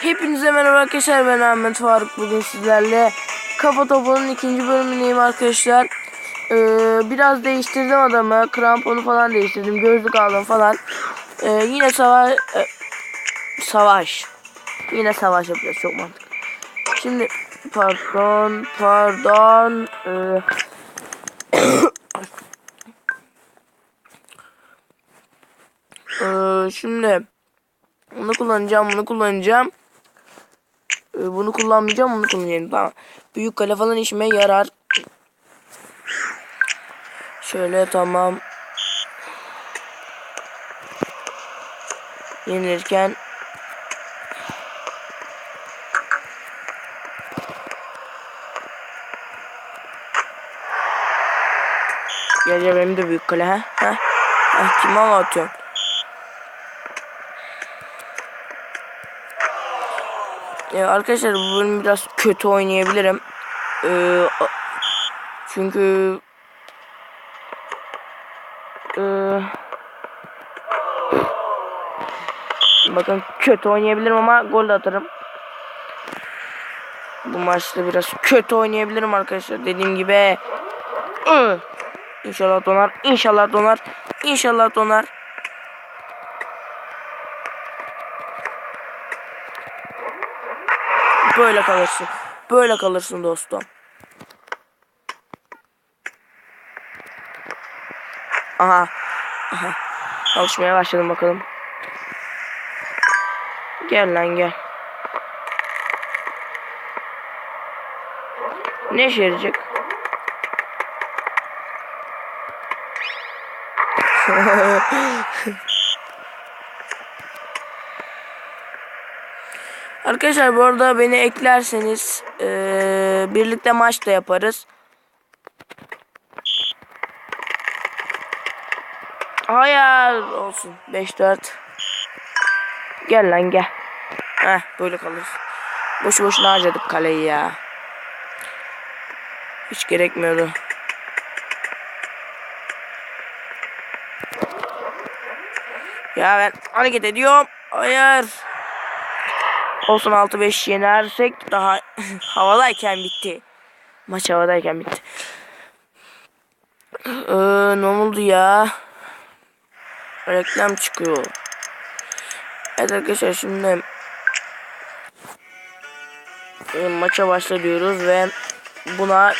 Hepinize merhaba arkadaşlar ben Ahmet Faruk. Bugün sizlerle Kafa Topu'nun ikinci bölümündeyim arkadaşlar. Ee, Biraz değiştirdim adamı kramponu falan değiştirdim gözlük aldım falan. Ee, Yine savaş e, Savaş. Yine savaş yapacağız çok mantıklı. Şimdi pardon pardon ee, Şimdi bunu kullanacağım, bunu kullanacağım. Ee, bunu kullanmayacağım, bunu kullanacağım. Tamam. Büyük kale falan işime yarar. Şöyle tamam. Yenilirken Gel gel benim de büyük kale ha. Ha. ha kime anlatıyorum? Ya arkadaşlar bu bölüm biraz kötü oynayabilirim. Ee, çünkü ee, bakın kötü oynayabilirim ama gol atarım. Bu maçta biraz kötü oynayabilirim arkadaşlar. Dediğim gibi. Iı. İnşallah donar. İnşallah donar. İnşallah donar. Böyle kalırsın. Böyle kalırsın dostum. Aha. Aha. Çalışmaya başladım bakalım. Gel lan gel. Ne işe yarayacak? Arkadaşlar bu arada beni eklerseniz eee, birlikte maç da yaparız. Hayır olsun. 5-4 Gel lan gel. Heh böyle kalır Boşu boşuna harcadık kaleyi ya. Hiç gerekmiyordu. Ya ben hareket ediyorum. Hayır Olsun 6-5 yenersek daha havadayken bitti. Maç havadayken bitti. Ee, ne oldu ya? Reklam çıkıyor. Evet arkadaşlar şimdi e, maça başla diyoruz ve buna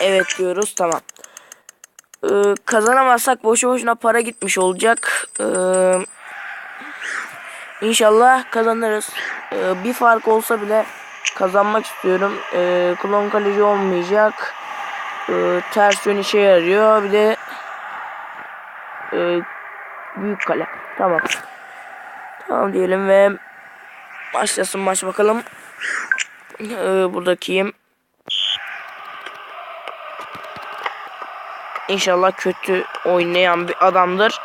evet diyoruz tamam. Ee, kazanamazsak boşu boşuna para gitmiş olacak. Ee, İnşallah kazanırız. Ee, bir fark olsa bile kazanmak istiyorum. Ee, klon kaleci olmayacak. Ee, ters yön işe yarıyor. Bir de e, büyük kale. Tamam. Tamam diyelim ve başlasın maç bakalım. Ee, buradakiyim. İnşallah kötü oynayan bir adamdır.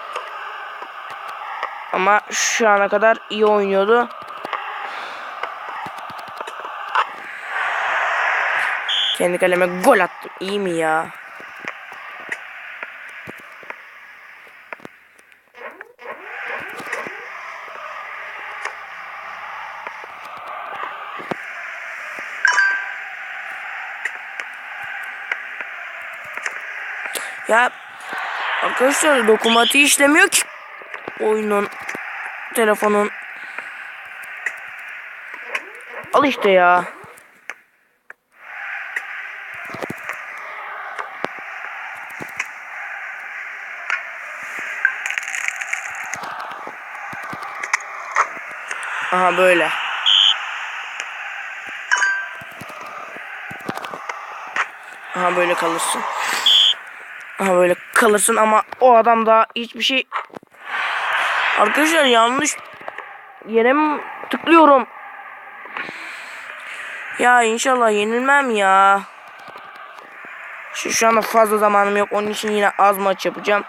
Ama şu ana kadar iyi oynuyordu. Kendi kaleme gol attım. İyi mi ya? Ya arkadaşlar dokunmatiği işlemiyor ki oyunun telefonun al işte ya Aha böyle. Aha böyle kalırsın. Aha böyle kalırsın ama o adam da hiçbir şey Arkadaşlar yanlış yere mi tıklıyorum? Ya inşallah yenilmem ya. Şu, şu anda fazla zamanım yok. Onun için yine az maç yapacağım.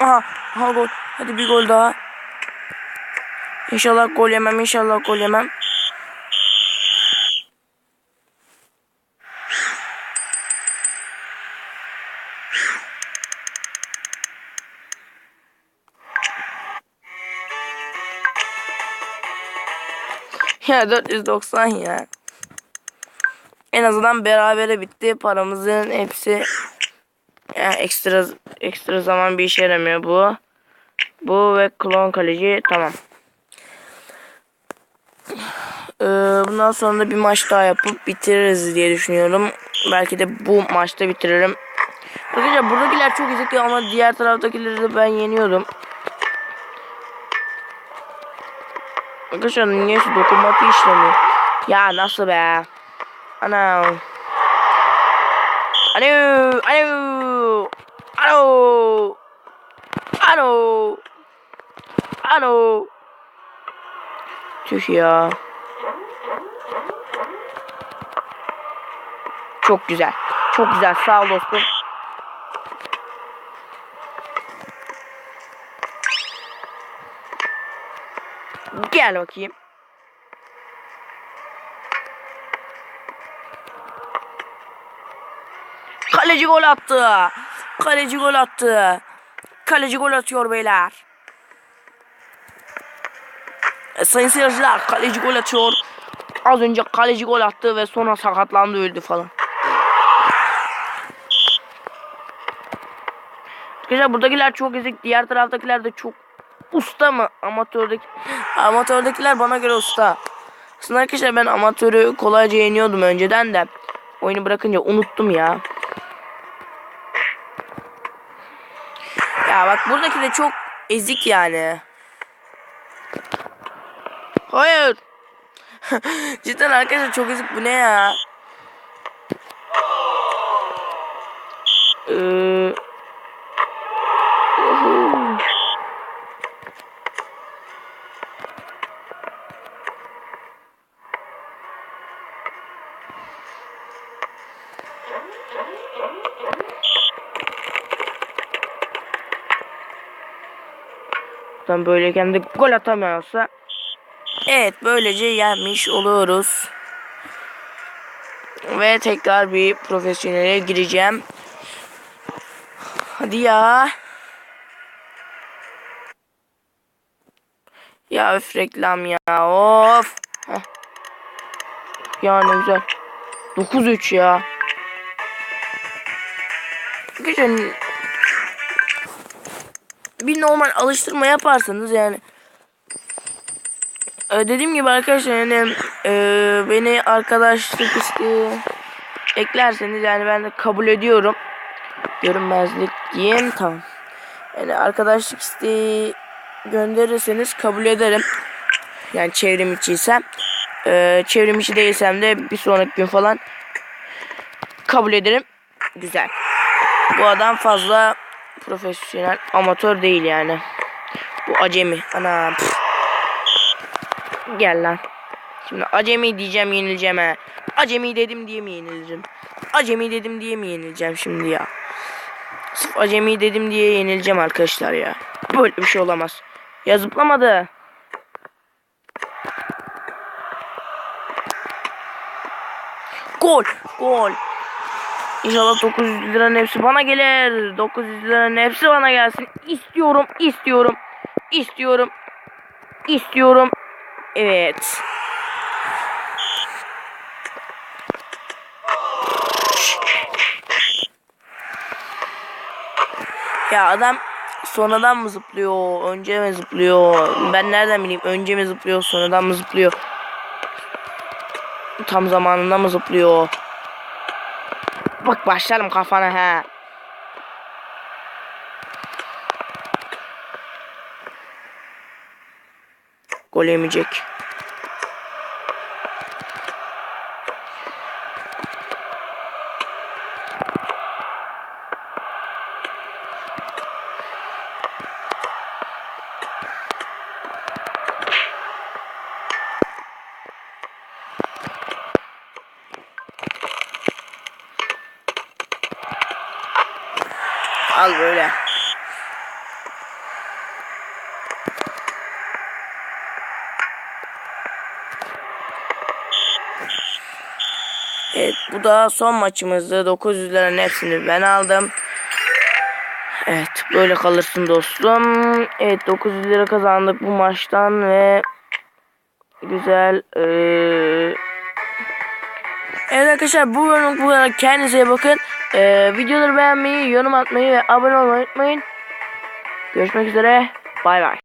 Aha, aha gol. Hadi bir gol daha. İnşallah gol yemem. inşallah gol yemem. Ya 490 ya. En azından berabere bitti. Paramızın hepsi yani ekstra ekstra zaman bir işe yaramıyor bu. Bu ve klon kaleci tamam. Ee, bundan sonra da bir maç daha yapıp bitiririz diye düşünüyorum. Belki de bu maçta bitiririm. Arkadaşlar buradakiler çok ezikli ama diğer taraftakileri de ben yeniyordum. Arkadaşlar niye şu dokunmatı işlemiyor? Ya nasıl be? Ana. Alo, alo, alo, alo, alo. Tüh ya. Çok güzel. Çok güzel. Sağ ol dostum. Gel bakayım. Kaleci gol attı. Kaleci gol attı. Kaleci gol atıyor beyler. E, sayın seyirciler kaleci gol atıyor. Az önce kaleci gol attı ve sonra sakatlandı öldü falan. Arkadaşlar buradakiler çok ezik. Diğer taraftakiler de çok usta mı? Amatördeki amatördekiler bana göre usta. Aslında arkadaşlar ben amatörü kolayca yeniyordum önceden de. Oyunu bırakınca unuttum ya. Ya bak buradaki de çok ezik yani. Hayır. Cidden arkadaşlar çok ezik bu ne ya? Tam böyleyken de gol atamıyorsa Evet böylece yenmiş oluyoruz. Ve tekrar bir profesyonele gireceğim. Hadi ya. Ya öf reklam ya of. Heh. Ya ne güzel. 9-3 ya. Güzel. Bir normal alıştırma yaparsanız yani ee, dediğim gibi arkadaşlar yani e, beni arkadaşlık isteği eklerseniz yani ben de kabul ediyorum. Görünmezlik diyeyim tamam. Yani arkadaşlık isteği gönderirseniz kabul ederim. Yani çevrim içiysem. Ee, çevrim içi değilsem de bir sonraki gün falan kabul ederim. Güzel. Bu adam fazla profesyonel amatör değil yani. Bu acemi. Ana. Pff. Gel lan. Şimdi acemi diyeceğim yenileceğim he. Acemi dedim diye mi yenileceğim? Acemi dedim diye mi yenileceğim şimdi ya? Sırf acemi dedim diye yenileceğim arkadaşlar ya. Böyle bir şey olamaz. Ya zıplamadı. Gol. Gol. İnşallah 900 liranın hepsi bana gelir. 900 liranın hepsi bana gelsin. İstiyorum, istiyorum, istiyorum, istiyorum. Evet. Ya adam sonradan mı zıplıyor, önce mi zıplıyor? Ben nereden bileyim önce mi zıplıyor, sonradan mı zıplıyor? Tam zamanında mı zıplıyor? Bak başlarım kafana ha. Gol yemeyecek. Al böyle. Evet bu da son maçımızdı. 900 900'lerin hepsini ben aldım. Evet böyle kalırsın dostum. Evet 900 lira kazandık bu maçtan ve güzel ee, Evet arkadaşlar bu bölüm bu kadar. Kendinize bakın. Ee, videoları beğenmeyi, yorum atmayı ve abone olmayı unutmayın. Görüşmek üzere. Bay bay.